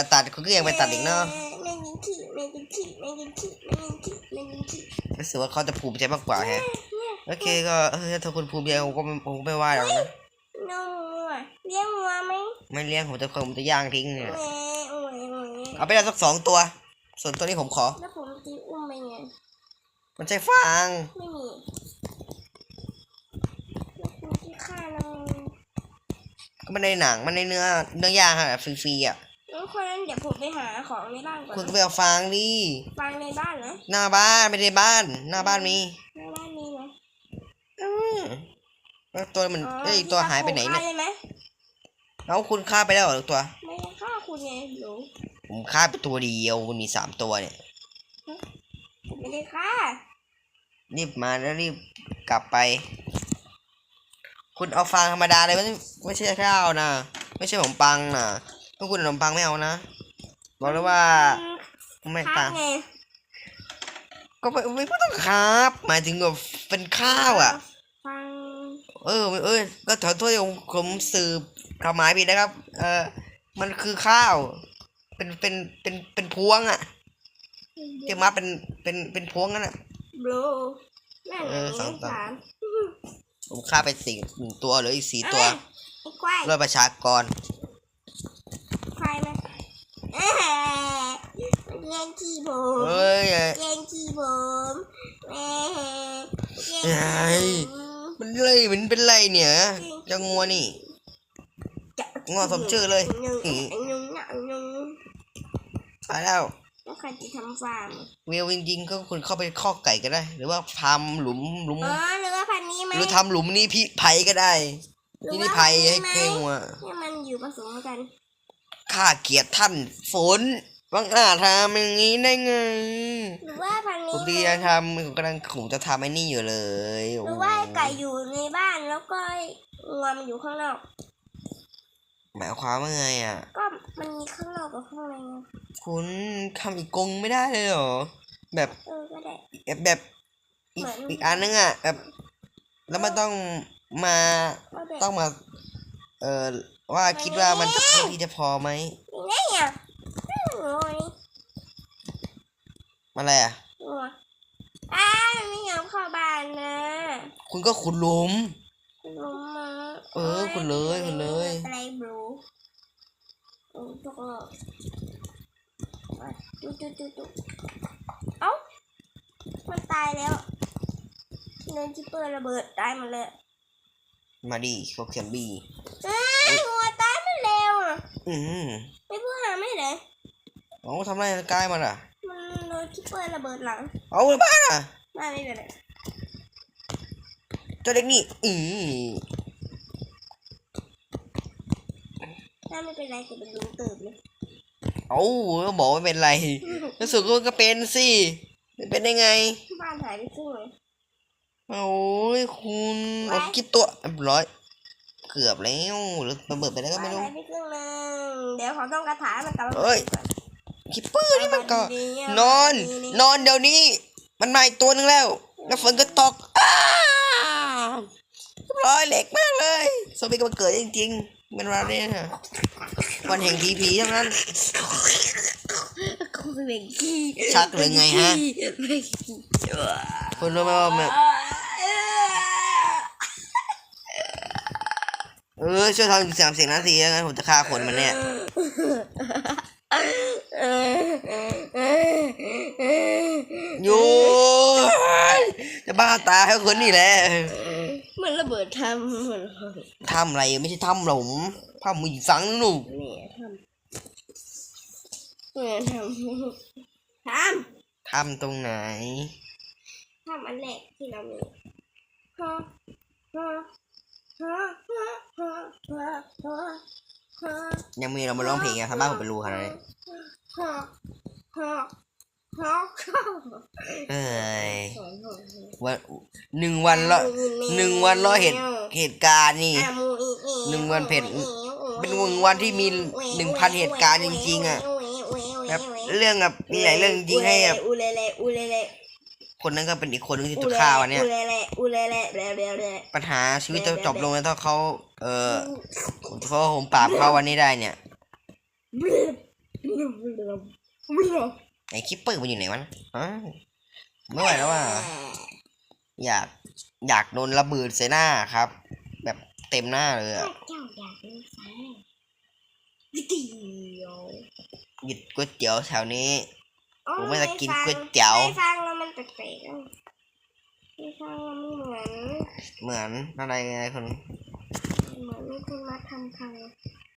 าตัดคุณก็ยังไปตัดอีกเนาะแม่ยิงขี้แม่ยิงขี้แม่ยิงขี้แม่ยิงขี้แม่ยิงขี้รู้สึกว่าเขาจะภูมิใจมากกว่าแฮะโอเคก็ถ้าคุณภูมิใจผมก็ผมก็ไม่ว่าหรอกนะน้องวัวเลี้ยงวัวไหมไม่เลี้ยงผมจะผมจะย่างทิ้งเนี่ยเอาไปได้สักสองตัว ส่วนตัวนี้ผมขอแล้วผมจะอุ้มไปไงมันใช่ฟางไม่มีแล้วคุณจะฆ่าน้องก็มันในหนังมันในเนื้อเนื้อย่างอะฟรีๆอะ น้องคนนั้นเดี๋ยวผมไปหาของในบ้านก่อนคุณก็นะไปเอาฟางดิฟังในบ้านนะหน้าบ้านไม่ได้บ้าน หน้าบ้านมีในบ้านมีไหมอืมแล้วตัวมันอ๋อเอ้ยตัวหายไปไหนเนี่ยฆ่าเลยไหมเอาคุณฆ่าไปแล้วเหรอตัว ไม่ได้ฆ่าคุณไงหนูผมฆ่าไปตัวเดียวมันมีสามตัวเนี่ยผมไม่ได้ฆ่ารีบมาแล้วรีบกลับไป คุณเอาฟางธรรมดาเลยไม่ไม่ใช่ข้าวนะ ไม่ใช่ขนมปังนะ ถ้าคุณขนมปังไม่เอานะ บอกเลยว่าไม่ฆ่าปังไงก็ไม่ไม่ต้องครับหมายถึงแบบเป็นข้าวอะฟังเออเออก็ขอโทษที่ผมผมสืบความหมายผิดนะครับ เออมันคือข้าว เป็นเป็นเป็นเป็นพวงอะที่มาเป็นเป็นเป็นพวงนั่นอะบลูนั่นเออันอสอนี้งตัวสามผมฆ่าไปสี่หนึ่งตัวเหลืออีกสี่ตัวไอ้ควายด้วยประชากร ควายมาเอ้ยมัน แย่งขี้ผมเฮ้ยแย่งขี้ผมแม่แย่งเฮ้ยผมมันไรมันเป็นไรเนี่ยจะงัวนี่งัวสมชื่อเลยหนึ่งอืมหนึ่งหนึ่งหนึ่งตายแล้วแล้วใครจะทำฟาร์มเวลจริงๆก็คุณเข้าไปคอกไก่ก็ได้ หรือว่าทำหลุมหลุมอ๋อหรือว่าพันนี้ไหมหรือทำหลุมนี่พี่ไผ่ก็ได้หรือที่ว่านี่ไผ่ให้พันให้นี้ไหมงัวให้มันอยู่ผสมกัน ข้าเกลียดท่านฝนบังอาจทำอย่างนี้ได้ไงหรือว่าพันผนี้มไหดีมจะทำผมกำลังผมจะทำไอ้นี่อยู่เลยหโอ้รือว่าไก่อยู่ในบ้านแล้วก็งวมันอยู่ข้างนอก หมายความว่าไงอะ ก็มันมีข้างนอกกับข้างในไงคุณทำอีกกรงไม่ได้เลยเหรอ แบบเออก็ได้แบบแบบอีกเหมือนอีกอันนึงอะแบบแล้วมันต้องมาก็ได้ต้องมา เอ่อว่าคิดว่ามันจะพอที่จะพอไหมยังไงอะโอ้ยอะไรอะงัวอ้ามันไม่ยอมเข้าบ้านนะ คุณก็ขุดหลุมคุณลุงมาเออคุณเลยคุณเลยอะไรบลูโอ้ทุกคนมาดูดูดูดูเอ้ามันตายแล้วเนินจิปเปอร์ระเบิดตายหมดเลย มาดิเขาเขียนบีเอ้ยงัวตายไม่เร็วอะอืมไม่พูดหาไม่เลยเอาทำไรกายมันอะ มันโดนจิปเปอร์ระเบิดหลัง เอาบ้านอะมาไม่เป็นไรเจ้าเด็กนี่อืมถ้าไม่เป็นไรจะเป็นลุงตื่นเลยเอาก็บอกว่าเป็นไรแล้วสุดก็เป็นสิไม่เป็นได้ไง บ้านหายไปครึ่งเลย โอ้ยคุณเอาคิดตัวเรียบร้อย เกือบแล้วหรือระเบิดไปแล้วก็ไม่รู้หายไปครึ่งนึงเดี๋ยวขอต้องกระถามันกลับมาเอ้ยคิปเปอร์นี่มันก็ดีนอน นอนเดี๋ยวนี้ มันมาอีกตัวหนึงแล้ว แล้วฝนก็ตกอ้าวเรียบร้อยเหล็กมากเลยโซบี้ก็มาเกิดจริงๆเป็นวันนี้นะวันแห่งทีผีทั้งนั้นกูเป็นขี้ชักหรือไงฮะเป็นขี้คุณรู้ไหมว่ามัน เออช่วยทำเสียงเสียงนาทีแล้วกันผมจะฆ่าคนมันเนี่ยอยู่จะบ้าตายให้คนนี่แหละมันระเบิดทำเหมือนทำอะไรไม่ใช่ทำหลงทำมือสังหนูเนี่ยทำเนี่ยทำททำตรงไหนำทำอันแรกที่เรามีฮะฮะ ยังมีเรามาร้องเพลงไงทำบ้านผมเป็นรูขนาดนี้ฮะฮะฮะเอ้ยวันหนึ่งวันละหนึ่งวันละเหตุเหตุการณ์นี่หนึ่งวันเผ็ดเป็นหนึ่งวันที่มีหนึ่งพันเหตุการณ์จริงๆอะแบบเรื่องแบบมีหลายเรื่องจริงให้แบบ คนนั้นก็เป็นอีกคนนึงที่ถูกฆ่าวันเนี้ยอูเลเลอูเลเลเร็วเร็วเร็วปัญหาชีวิตจะจบลงแล้วถ้าเขาเออเพราะว่าผมปราบเขาวันนี้ได้เนี่ยไอ้คิปเปอร์มันอยู่ไหนวะฮะไม่ไหวแล้วอะอยากอยากโดนระเบิดใส่หน้าครับ แบบเต็มหน้าเลยอะเจ้าอยากเป็นไฟวิดีโอหยุดก๋วยเตี๋ยวแถวนี้อ๋อ ผมไม่ได้กินก๋วยเตี๋ยวไม่ฟังแล้วมันแปลกๆอะไม่ฟังแล้วไม่เหมือน เหมือนอะไรไงคนเหมือนมีคนมาทำพัง